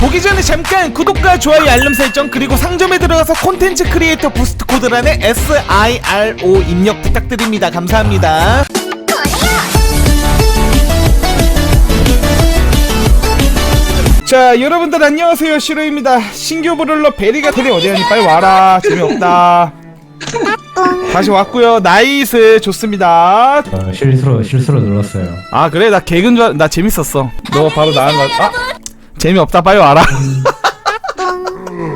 보기 전에 잠깐 구독과 좋아요 알림 설정 그리고 상점에 들어가서 콘텐츠 크리에이터 부스트 코드란에 SIRO 입력 부탁드립니다. 감사합니다. 자 여러분들 안녕하세요. 시로입니다. 신규 브롤러 베리가 테리 어디가니? 빨리 와라. 재미없다. 다시 왔고요. 나이스. 좋습니다. 어, 실수로 실수로 눌렀어요. 아 그래? 나 개근 줄나 재밌었어. 너 바로 나간 거 아? 재미없다 빨리 와라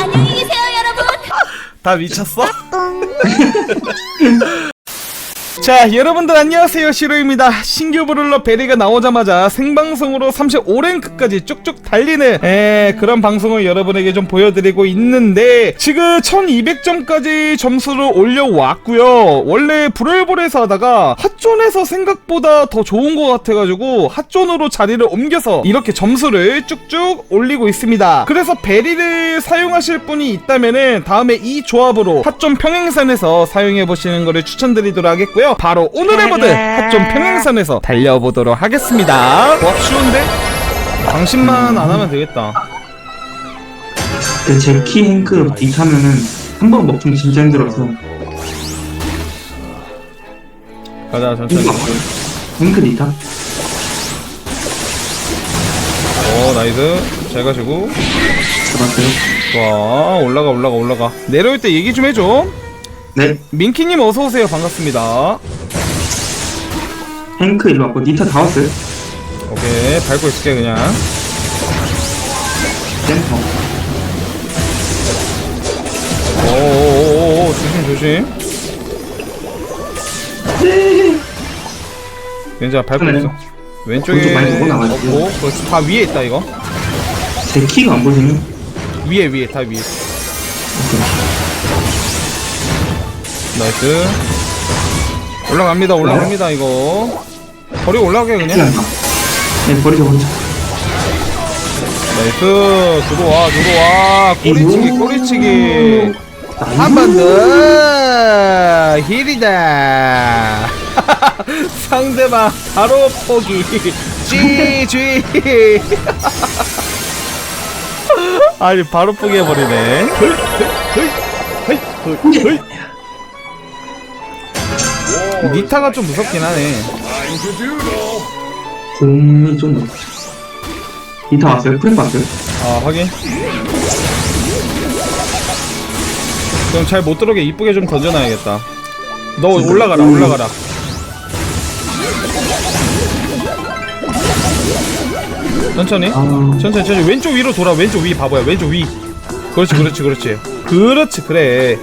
안녕히 계세요, 여러분. 다 미쳤어? 자 여러분들 안녕하세요. 시로입니다. 신규 브롤러 베리가 나오자마자 생방송으로 35랭크까지 쭉쭉 달리는 에, 그런 방송을 여러분에게 좀 보여드리고 있는데 지금 1200점까지 점수를 올려왔고요. 원래 브롤볼에서 하다가 핫존에서 생각보다 더 좋은 것 같아가지고 핫존으로 자리를 옮겨서 이렇게 점수를 쭉쭉 올리고 있습니다. 그래서 베리를 사용하실 분이 있다면은 다음에 이 조합으로 핫존 평행선에서 사용해보시는 것을 추천드리도록 하겠고요 바로 오늘의 모드 핫존 평행선에서 달려보도록 하겠습니다. 와 쉬운데? 당신만 안 하면 되겠다. 그 제키 행크 딕하면은 한 번 먹히면 진짜 힘들어서. 가자 천천히. 없어요. 행크 딕하? 오 나이스. 잘 가시고. 잡았어요? 좋아 올라가 올라가 올라가. 내려올 때 얘기 좀 해줘 네. 민키님 어서 오세요. 반갑습니다. 행크 일로 왔고 니타 다 왔어요. 오케이. 밟고 있을게 그냥. 센터 오오오오 조심 조심. 네 괜찮아 밟고. 있어. 왼쪽에 오른쪽 많이 보고 나가지고. 없고 다 위에 있다 이거. 제 키가 안 보이네. 위에 위에 다 위에 나이스. 올라갑니다 올라갑니다 이거. 거리 올라가게 그냥. 네 버리자 버리자. 나이스. 들어와 들어와. 꼬리치기. 꼬리치기. 한 번 더. 힐이다. 상대방 바로 포기. 쥐쥐. 아니 바로 포기해버리네 니타가 좀 무섭긴 하네. 공이 좀 높죠 니타 왔어요? 프렌 왔어요? 아 확인. 그럼 잘 못 들어오게 이쁘게 좀 던져놔야겠다. 너 올라가라 올라가라. 천천히? 아. 천천히 천천히. 왼쪽 위로 돌아. 왼쪽 위 바보야 왼쪽 위. 그렇지 그렇지 그렇지. 그렇지. 그래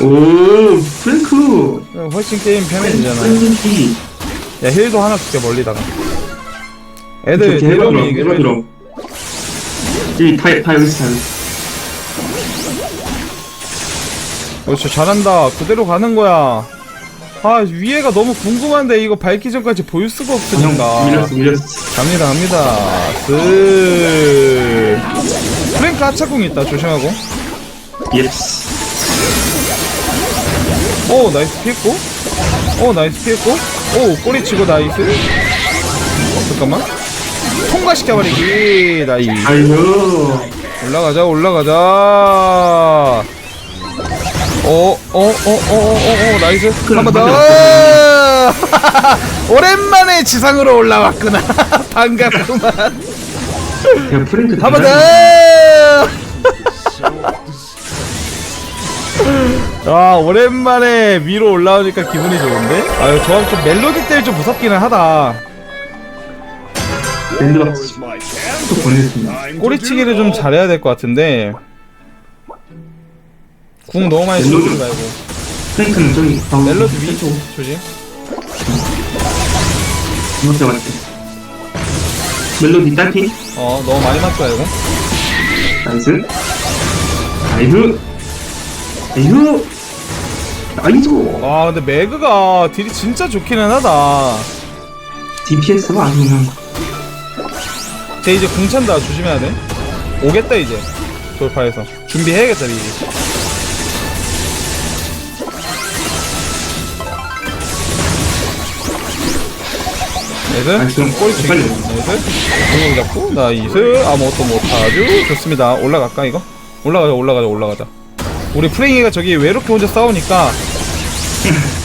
오 프랭크. 그럼 훨씬 게임 편해지잖아 프랭키 야 힐도 하나 줄게 멀리다가. 애들 이렇게 해봐 내려오면 그럼 해봐 여기 다, 다 여기서 다 여기 그렇지 잘한다. 그대로 가는 거야. 아 위에가 너무 궁금한데 이거 밟기 전까지 볼 수가 형 없으니까 밀렸어 밀렸어. 갑니다 갑니다. 그 프랭크 하차궁 있다 조심하고. 예스 오 나이스 피했고. 오 나이스 피했고. 오 꼬리 치고 나이스. 어, 잠깐만. 통과시켜버리기. 나이스. 아이고 올라가자 올라가자. 어 어 어 어 어어 나이스. 한 번 더. 오랜만에 지상으로 올라왔구나. 반갑구만. 그냥 프랭크 한번 더! 아 오랜만에 위로 올라오니까 기분이 좋은데? 아유 조합 좀 멜로디 때문에 좀 무섭기는 하다. 또 보내겠습니다 꼬리치기를 좀 잘해야 될 것 같은데. 궁 너무 많이 쏘지 멜로디. 말고. 프랭크는 저기 아, 멜로디 위. 조심. 이것 때문에 멜로디 딸피? 어 너무 많이 맞지 말고 나이스. 나이스. 나이스 나이스 아 근데 매그가 딜이 진짜 좋기는 하다. DPS가 아주 그냥 쟤 이제 궁 찬다. 조심해야 돼. 오겠다 이제. 돌파해서. 준비해야겠다 이제. 나이스 아 지금 꼬리치기 빨리 나이스 공격 잡고. 나이스 아무것도 못하죠. 좋습니다. 올라갈까 이거? 올라가자 올라가자 올라가자 우리 프랭이가 저기 외롭게 혼자 싸우니까.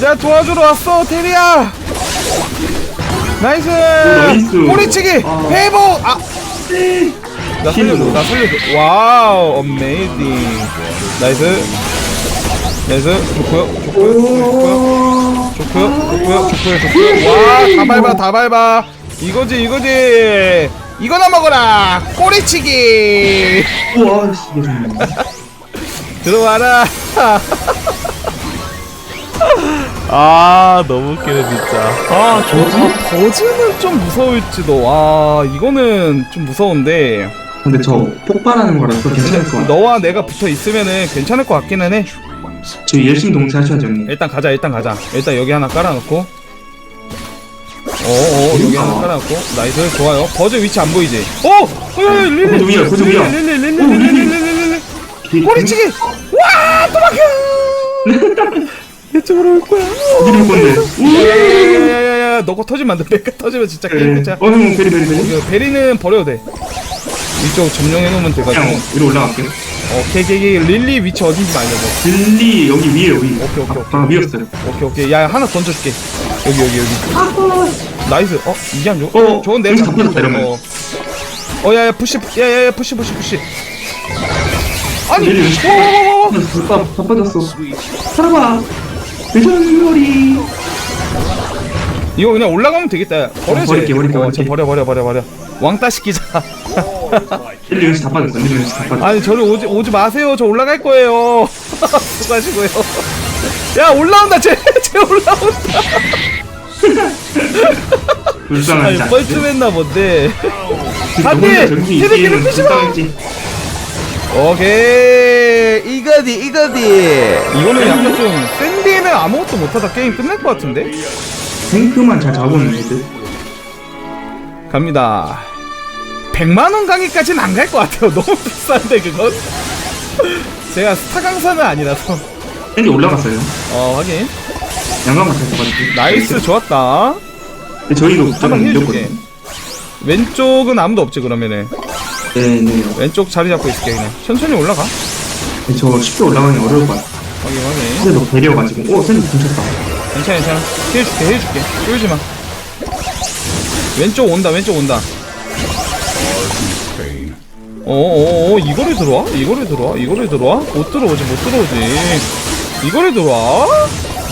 야 도와주러 왔어 테리야! 나이스! 나이스. 꼬리치기! 아. 회복! 아. 나 살려줘. 나 살려줘. 와우 어메이징 나이스. 나이스. 좋고요 좋고요 좋고요. 좋고요 좋고요 좋고요 좋고요. 와다 밟아 다 밟아. 이거지 이거지. 이거나 먹어라 꼬리치기. 우와 씨. 이게 좋네 들어와라 아 너무 웃기네 진짜 아 버즈 버즈는 좀 무서울지도 와 이거는 좀 무서운데 근데 저 폭발하는 거라서 괜찮을 것 같아 너와 내가 붙어 있으면은 괜찮을 것 같기는 해 저 열심히 동체 하셔야죠 형님 일단 가자 일단 가자 일단 여기 하나 깔아놓고 어어 여기 하나 깔아놓고 나이스 좋아요 버즈 위치 안 보이지 어! 어 야, 야, 릴리 버즈 위야, 버즈 릴리 위야. 릴리 릴리 어, 릴리 릴리. 꼬리치기! 와 도망쳐 이쪽으로 올 거야. 어디로 올 건데? 야야야야야야 너거 터지면 안 돼. 배가 터지면 진짜 게임 네. 끝이야. 어 베리 베리 베리. 이거 베리는 버려도 돼. 이쪽 점령해 놓으면 돼가지고. 그냥 위로 올라갈게요 오케이 오케이 오케이. 릴리 위치 어딘지 알려줘. 릴리 여기 위에 여기. 오케이, 오케이, 아, 아 위였어요. 오케이 오케이. 야 하나 던져줄게. 여기 여기 여기. 나이스. 어 이게 안 좋아? 어, 저건 내가 여기서 잡고 잡혔다, 이러면. 어. 어 야야 푸시 야야야 푸시 푸시 푸시 아니 릴리 와와와와 다, 다 빠졌어. 살아봐 대전 요리 이거 그냥 올라가면 되겠다. 버려줘 버릴게, 버릴게, 어, 버릴게. 저 버려 버려 버려 버려. 왕따 시키자. 릴리 여기서 다 빠졌어 릴리 여기서 다 빠졌어. 아니 저를 오지 오지 마세요. 저 올라갈 거예요. 수고하시고요. 야 올라온다. 쟤 쟤 올라온다. 불쌍한 아니 자 뻘쭘했나 본데. 진짜 안 돼! 혼자 저기 테레비를 있기에는 끄지 마! 불쌍했지. 오케이. 이거디 이거디. 이거는 약간 좀 샌디는 아무것도 못하다. 게임 끝날 것 같은데? 탱크만 잘 잡으면 애들 갑니다. 100만원 강의까지는 안 갈 것 같아요. 너무 비싼데 그건? 제가 스타 강사는 아니라서. 샌디 올라갔어요. 어 확인. 양감만 잘 잡아주고 나이스 좋았다. 저희도 한번 좀 해줄게 밀렸거든요. 왼쪽은 아무도 없지 그러면은 네네. 왼쪽 자리 잡고 있을게 그냥. 천천히 올라가. 저 쉽게 올라가기 어려울 것 같아 확인 확인. 근데 너 배려가지고 오 샌디 훔쳤다. 괜찮아 괜찮아. 해줄게 해줄게. 쫄지마. 왼쪽 온다 왼쪽 온다. 어어어 이거를 들어와? 이거를 들어와? 이거를 들어와? 못 들어오지 못 들어오지. 이거를 들어와?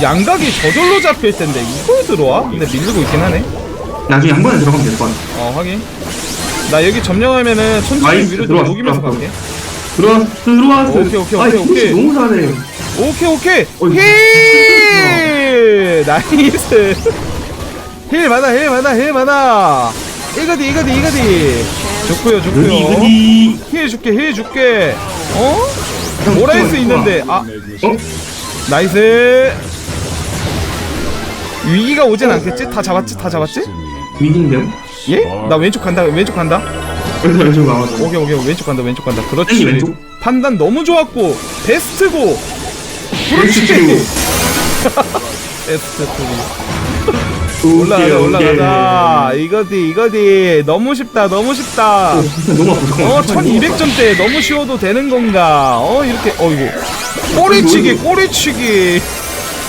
양각이 저절로 잡힐 텐데 이걸 들어와? 근데 밀리고 있긴 하네. 나중에 한 번에 들어가면 될 것 같아. 어 확인 나 여기 점령하면은 천천히 나이스, 위로 들어왔어, 녹이면서 들어왔어. 갈게 들어와 들어왔어 오케이, 오케이, 아이, 오케이, 김치 오케이. 너무 잘해 오케이 오케이 어이, 힐 나이스 힐 많아 힐 많아 힐 많아 이거디 이거디 이거디 좋고요 좋고요 여기 힐 줄게 힐 줄게 어? 좋아. 있는데 아 어? 나이스 위기가 오진 않겠지? 다 잡았지? 다 잡았지? 위기인데요? 예? 나 왼쪽 간다 왼쪽 간다? 왼쪽 나와서 오케이 오케이 왼쪽 간다 왼쪽 간다. 그렇지. 왼쪽 판단 너무 좋았고 베스트고. 그렇지 베스트 투리. 올라가자 올라가자. 이거디 이거디 너무 쉽다 너무 쉽다. 어, 너무 어 1200점대 너무 쉬워도 되는 건가? 어 이렇게 어이구 꼬리치기 꼬리치기.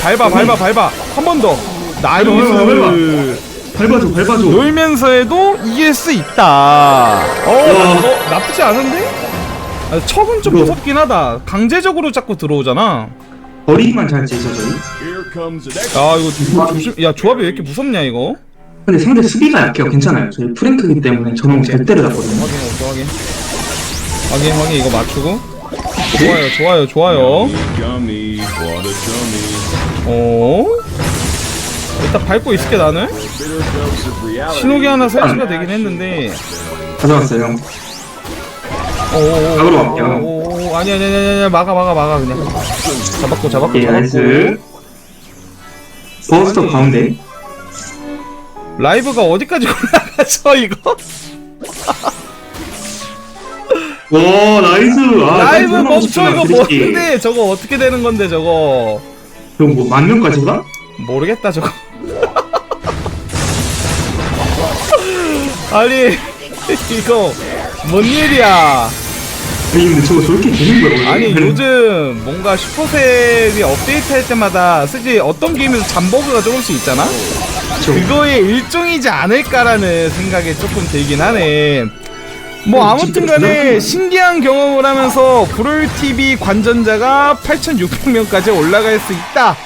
밟아 밟아 밟아. 한 번더. 나이스 밟아줘 밟아줘. 놀면서 해도 이길 수 있다. 어, 와. 어 나쁘지 않은데? 아, 척은 좀 이거. 무섭긴 하다. 강제적으로 자꾸 들어오잖아. 버리기만 잘 지죠 저희. 아 이거 조- 조심 야 조합이 왜 이렇게 무섭냐 이거? 근데 상대 수비가 약해요. 괜찮아요. 저희 프랭크기 때문에 저놈 잘 때려잡거든요 확인 오케이 확인. 확인 확인. 이거 맞추고. 좋아요 좋아요 좋아요. What a. 어 일단 밟고 있을게 나는. 신호기 하나 설치가 되긴 했는데. 가져왔어요 형. 오오오 막으러 갈게요. 오오오 아니 아니 아니 아니 막아 막아 막아 그냥. 잡았고 잡았고 예 잡았고. 나이스. 버스터 아니. 가운데. 라이브가 어디까지 올라가죠 이거? 와 나이스. 아, 라이브 멈춰 이거. 뭔데? 저거 어떻게 되는 건데 저거? 그럼 뭐 만명까지 가? 모르겠다 저거 아니 이거 뭔 일이야 아니 근데 저거 저렇게 되는 거야 원래? 아니 요즘 뭔가 슈퍼셀이 업데이트 할 때마다 쓰지 어떤 게임에서 잠버그가 조금씩 있잖아 저 그거의 일종이지 않을까라는 생각이 조금 들긴 하네. 뭐 어, 아무튼 간에. 신기한 경험을 하면서 브롤TV 관전자가 8,600명까지 올라갈 수 있다.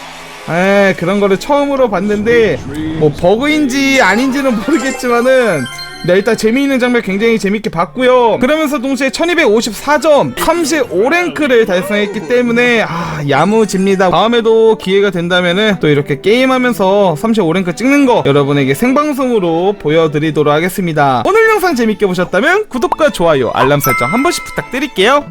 에 그런 거를 처음으로 봤는데 뭐 버그인지 아닌지는 모르겠지만은 네, 일단 재미있는 장면 굉장히 재밌게 봤고요. 그러면서 동시에 1254점, 35랭크를 달성했기 때문에 아 야무집니다. 다음에도 기회가 된다면은 또 이렇게 게임하면서 35랭크 찍는 거 여러분에게 생방송으로 보여드리도록 하겠습니다. 오늘 영상 재밌게 보셨다면 구독과 좋아요, 알람 설정 한 번씩 부탁드릴게요.